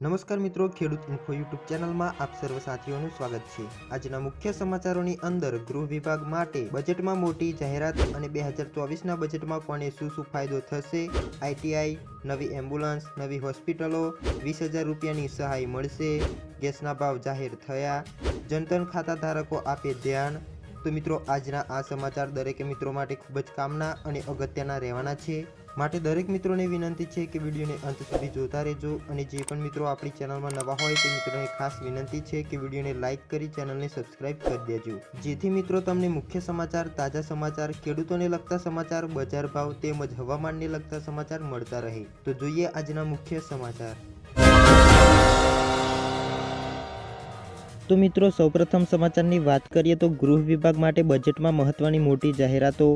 નમસ્કાર મિત્રો, ખેડૂત ઇન્ફો યુટ્યુબ ચેનલમાં આપ સર્વ સાથીઓનું સ્વાગત છે. આજના મુખ્ય સમાચારોની અંદર ગૃહ વિભાગ માટે બજેટમાં મોટી જાહેરાત અને બે હજાર ચોવીસના બજેટમાં કોને શું શું ફાયદો થશે? આઈટીઆઈ નવી એમ્બ્યુલન્સ, નવી હોસ્પિટલો, વીસ હજાર રૂપિયાની સહાય મળશે, ગેસના ભાવ જાહેર થયા, જનધન ખાતા ધારકો આપે ધ્યાન તો મિત્રો, આજના આ સમાચાર દરેક મિત્રો માટે ખૂબ જ કામના અને અગત્યના રહેવાના છે. માટે દરેક મિત્રોને વિનંતી છે કે વિડીયોને અંત સુધી જોતા રહેજો અને જે પણ મિત્રો આપણી ચેનલમાં નવા હોય તે મિત્રોને ખાસ વિનંતી છે કે વિડીયોને લાઇક કરી ચેનલને સબસ્ક્રાઇબ કરી દેજો. જેથી મિત્રો તમને મુખ્ય સમાચાર, તાજા સમાચાર, ખેડૂતોને લગતા સમાચાર, બજાર ભાવ તેમજ હવામાનને લગતા સમાચાર મળતા રહે. તો જોઈએ આજના મુખ્ય સમાચાર. તો મિત્રો, સૌપ્રથમ સમાચારની વાત કરીએ તો ગૃહ વિભાગ માટે બજેટમાં મહત્વની મોટી જાહેરાતો.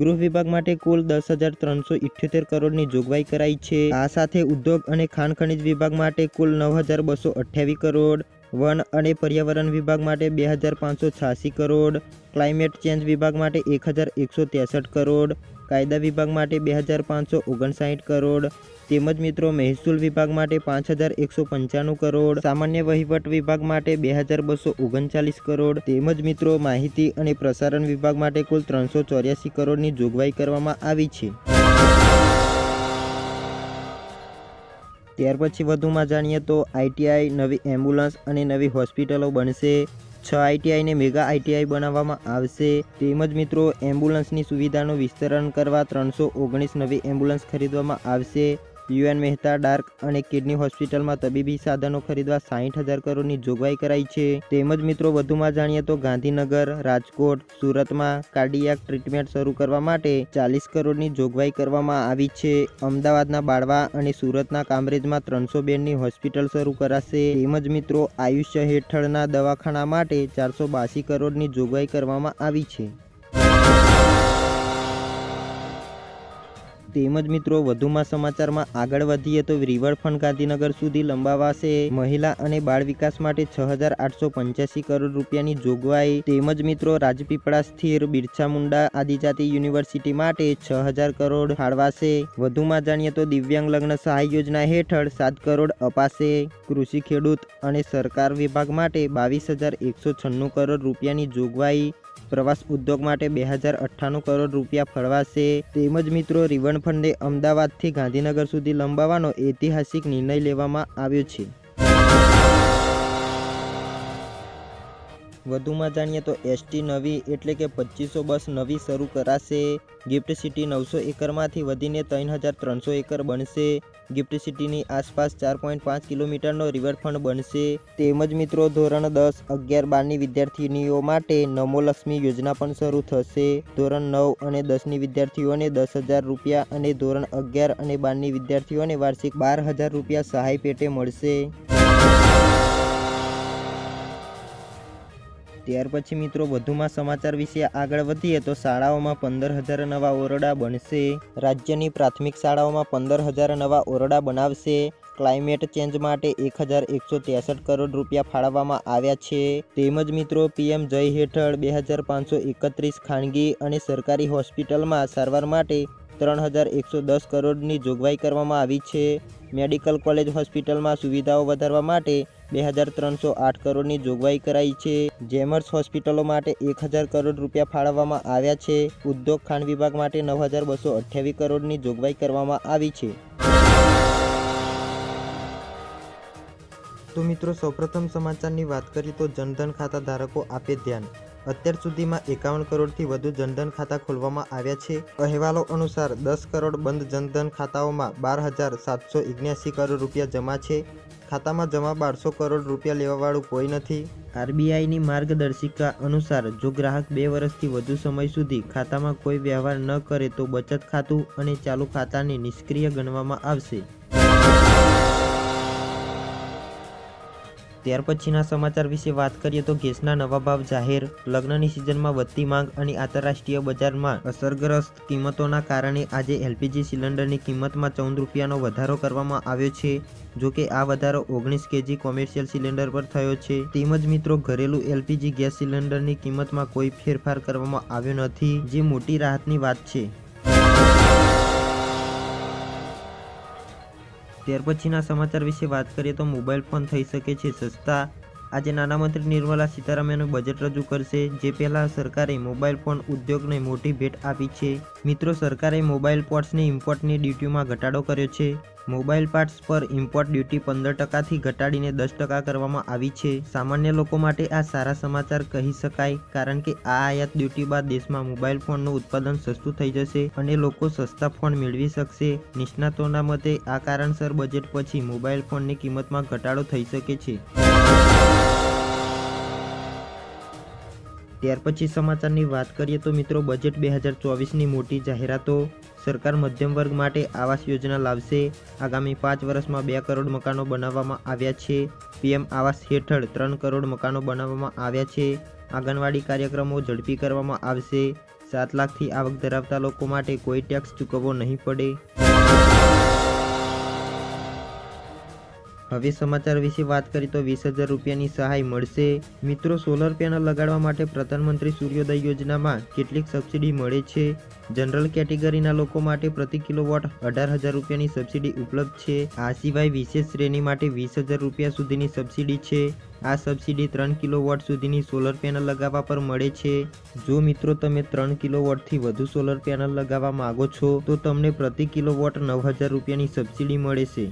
ગૃહ વિભાગ માટે કુલ દસ હજાર ત્રણસો ઇઠ્યોતેર કરોડની જોગવાઈ કરાઈ છે. આ સાથે ઉદ્યોગ અને ખાણ ખનિજ વિભાગ માટે કુલ નવ હજાર બસો અઠ્યાવીસ કરોડ, વન અને પર્યાવરણ વિભાગ માટે બે હજાર પાંચસો છ્યાસી કરોડ, ક્લાઇમેટ ચેન્જ વિભાગ માટે એક હજાર એકસો ત્રેસઠ કરોડ કાયદા વિભાગ માટે બે હજાર પાંચસો ઓગણસાઠ કરોડ, તેમજ મિત્રો મહેસૂલ વિભાગ માટે પાંચ હજાર એકસો પંચાણું કરોડ, સામાન્ય વહીવટ વિભાગ માટે બે હજાર બસો ઓગણચાલીસ કરોડ, તેમજ મિત્રો માહિતી અને પ્રસારણ વિભાગ માટે કુલ ત્રણસો ચોર્યાસી કરોડની જોગવાઈ કરવામાં આવી છે. ત્યાર પછી વધુમાં જાણીએ તો આઈટીઆઈ, નવી એમ્બ્યુલન્સ અને નવી હોસ્પિટલો બનશે. છ આઈટીઆઈને મેગા આઈટીઆઈ બનાવવામાં આવશે. તેમજ મિત્રો, એમ્બ્યુલન્સની સુવિધાનું વિસ્તરણ કરવા ત્રણસો ઓગણીસ નવી એમ્બ્યુલન્સ ખરીદવામાં આવશે. યુએન મહેતા ડાર્ક અને કિડની હોસ્પિટલમાં તબીબી સાધનો ખરીદવા સાહીઠ હજાર કરોડની જોગવાઈ કરાઈ છે. તેમજ મિત્રો, વધુમાં જાણીએ તો ગાંધીનગર, રાજકોટ, સુરતમાં કાર્ડિયાક ટ્રીટમેન્ટ શરૂ કરવા માટે ચાલીસ કરોડની જોગવાઈ કરવામાં આવી છે. અમદાવાદના બાળવા અને સુરતના કામરેજમાં ત્રણસો બેડની હોસ્પિટલ શરૂ કરાશે. તેમજ મિત્રો, આયુષ્ય હેઠળના દવાખાના માટે ચારસો બાસી કરોડની જોગવાઈ કરવામાં આવી છે. તેમજ મિત્રો, વધુમાં સમાચારમાં આગળ વધીએ તો રિવરફ્રન્ટ ગાંધીનગર સુધી લંબાવાશે. મહિલા અને બાળ વિકાસ માટે છ કરોડ રૂપિયાની જોગવાઈ. તેમજ મિત્રો, રાજપીપળા સ્થિર બિરછા મુંડા આદિજાતિ યુનિવર્સિટી માટે છ કરોડ ફાળવાશે. વધુમાં જાણીએ તો દિવ્યાંગ લગ્ન સહાય યોજના હેઠળ સાત કરોડ અપાશે. કૃષિ ખેડૂત અને સરકાર વિભાગ માટે બાવીસ કરોડ રૂપિયાની જોગવાઈ. પ્રવાસ ઉદ્યોગ માટે બે હજાર અઠ્ઠાણું કરોડ રૂપિયા ફળવાશે. તેમજ મિત્રો રિવરફ્રન્ટે અમદાવાદથી ગાંધીનગર સુધી લંબાવવાનો ઐતિહાસિક નિર્ણય લેવામાં આવ્યો છે. વધુમાં જાણીએ તો એસટી નવી એટલે કે પચીસો બસ નવી શરૂ કરાશે. ગિફ્ટ સિટી નવસો એકરમાંથી વધીને ત્રણ હજાર ત્રણસો એકર બનશે. ગિફ્ટ સિટીની આસપાસ ચાર પોઈન્ટ પાંચ કિલોમીટરનો રિવરફ્રન્ટ બનશે. તેમજ મિત્રો, ધોરણ દસ, અગિયાર, બારની વિદ્યાર્થીનીઓ માટે નમો લક્ષ્મી યોજના પણ શરૂ થશે. ધોરણ નવ અને દસની વિદ્યાર્થીઓને દસ હજાર રૂપિયા અને ધોરણ અગિયાર અને બારની વિદ્યાર્થીઓને વાર્ષિક બાર હજાર રૂપિયા સહાય પેટે મળશે. ત્યાર પછી મિત્રો વધુમાં સમાચાર વિશે આગળ વધીએ તો શાળાઓમાં પંદર હજાર નવા ઓરડા બનશે. રાજ્યની પ્રાથમિક શાળાઓમાં પંદર હજાર નવા ઓરડા બનાવશે. ક્લાઇમેટ ચેન્જ માટે એક હજાર એકસો ત્રેસઠ કરોડ રૂપિયા ફાળવવામાં આવ્યા છે. તેમજ મિત્રો પીએમ જય હેઠળ બે હજાર પાંચસો એકત્રીસ ખાનગી અને સરકારી હોસ્પિટલમાં સારવાર માટે ત્રણ હજાર એકસો દસ કરોડની જોગવાઈ કરવામાં આવી છે. મેડિકલ કોલેજ હોસ્પિટલમાં સુવિધાઓ વધારવા માટે બે હજાર ત્રણસો આઠ કરોડની જોગવાઈ કરાઈ છે. જેમર્સ હોસ્પિટલો માટે એક હજાર કરોડ રૂપિયા ફાળવવામાં આવ્યા છે. ઉદ્યોગ ખાણ વિભાગ માટે નવ હજાર બસો અઠ્યાવીસ કરોડની જોગવાઈ કરવામાં આવી છે. તો મિત્રો, સૌપ્રથમ સમાચારની વાત કરીએ તો જનધન ખાતા ધારકો આપે ધ્યાન. અત્યાર સુધીમાં એકાવન કરોડથી વધુ જનધન ખાતા ખોલવામાં આવ્યા છે. અહેવાલો અનુસાર દસ કરોડ બંધ જનધન ખાતાઓમાં બાર હજાર સાતસો કરોડ રૂપિયા જમા છે. ખાતામાં જમા બારસો કરોડ રૂપિયા લેવાવાળું કોઈ નથી. આરબીઆઈની માર્ગદર્શિકા અનુસાર, જો ગ્રાહક બે વર્ષથી વધુ સમય સુધી ખાતામાં કોઈ વ્યવહાર ન કરે તો બચત ખાતું અને ચાલુ ખાતાને નિષ્ક્રિય ગણવામાં આવશે. ત્યાર પછીના સમાચાર વિશે વાત કરીએ તો ગેસના નવા ભાવ જાહેર, લગ્નની સિઝનમાં વધતી માંગ અને આંતરરાષ્ટ્રીય બજારમાં અસરગ્રસ્ત કિંમતોના કારણે આજે એલપીજી સિલિન્ડરની કિંમતમાં ચૌદ રૂપિયાનો વધારો કરવામાં આવ્યો છે. જો કે આ વધારો ઓગણીસ કેજી કોમર્શિયલ સિલિન્ડર પર થયો છે. તેમજ મિત્રો, ઘરેલું એલપીજી ગેસ સિલિન્ડરની કિંમતમાં કોઈ ફેરફાર કરવામાં આવ્યો નથી, જે મોટી રાહતની વાત છે. ત્યાર પછીના સમાચાર વિશે વાત કરીએ તો મોબાઈલ ફોન થઈ શકે છે સસ્તા. આજે નાણામંત્રી નિર્મલા સીતારામનનું બજેટ રજૂ કરશે, જે પહેલાં સરકારે મોબાઈલ ફોન ઉદ્યોગને મોટી ભેટ આપી છે. મિત્રો, સરકારે મોબાઈલ પોર્ટ્સની ઇમ્પોર્ટની ડ્યુટીમાં ઘટાડો કર્યો છે. મોબાઈલ પાર્ટ્સ પર ઇમ્પોર્ટ ડ્યુટી પંદર ટકાથી ઘટાડીને દસ ટકા કરવામાં આવી છે. સામાન્ય લોકો માટે આ સારા સમાચાર કહી શકાય, કારણ કે આ આયાત ડ્યુટી બાદ દેશમાં મોબાઈલ ફોનનું ઉત્પાદન સસ્તું થઈ જશે અને લોકો સસ્તા ફોન મેળવી શકશે. નિષ્ણાતોના મતે, આ કારણસર બજેટ પછી મોબાઈલ ફોનની કિંમતમાં ઘટાડો થઈ શકે છે. ત્યાર પછી સમાચારની વાત કરીએ તો મિત્રો બજેટ બે હજાર ચોવીસની મોટી જાહેરાતો. સરકાર મધ્યમ વર્ગ માટે આવાસ યોજના લાવશે. આગામી પાંચ વર્ષમાં બે કરોડ મકાનો બનાવવામાં આવ્યા છે. પીએમ આવાસ હેઠળ ત્રણ કરોડ મકાનો બનાવવામાં આવ્યા છે. આંગણવાડી કાર્યક્રમો ઝડપી કરવામાં આવશે. સાત લાખથી આવક ધરાવતા લોકો માટે કોઈ ટેક્સ ચૂકવવો નહીં પડે. હવે સમાચાર વિશે વાત કરી તો વીસ હજાર રૂપિયાની સહાય મળશે. મિત્રો સોલર પેનલ લગાડવા માટે પ્રધાનમંત્રી સૂર્યોદય યોજનામાં કેટલીક સબસિડી મળે છે? જનરલ કેટેગરીના લોકો માટે પ્રતિ કિલોવોટ અઢાર હજાર રૂપિયાની સબસિડી ઉપલબ્ધ છે. આ સિવાય વિશેષ શ્રેણી માટે વીસ હજાર રૂપિયા સુધીની સબસિડી છે. આ સબસિડી ત્રણ કિલોવોટ સુધીની સોલર પેનલ લગાવવા પર મળે છે. જો મિત્રો, તમે ત્રણ કિલોવોટથી વધુ સોલર પેનલ લગાવવા માંગો છો, તો તમને પ્રતિ કિલોવોટ નવ હજાર રૂપિયાની સબસિડી મળે છે.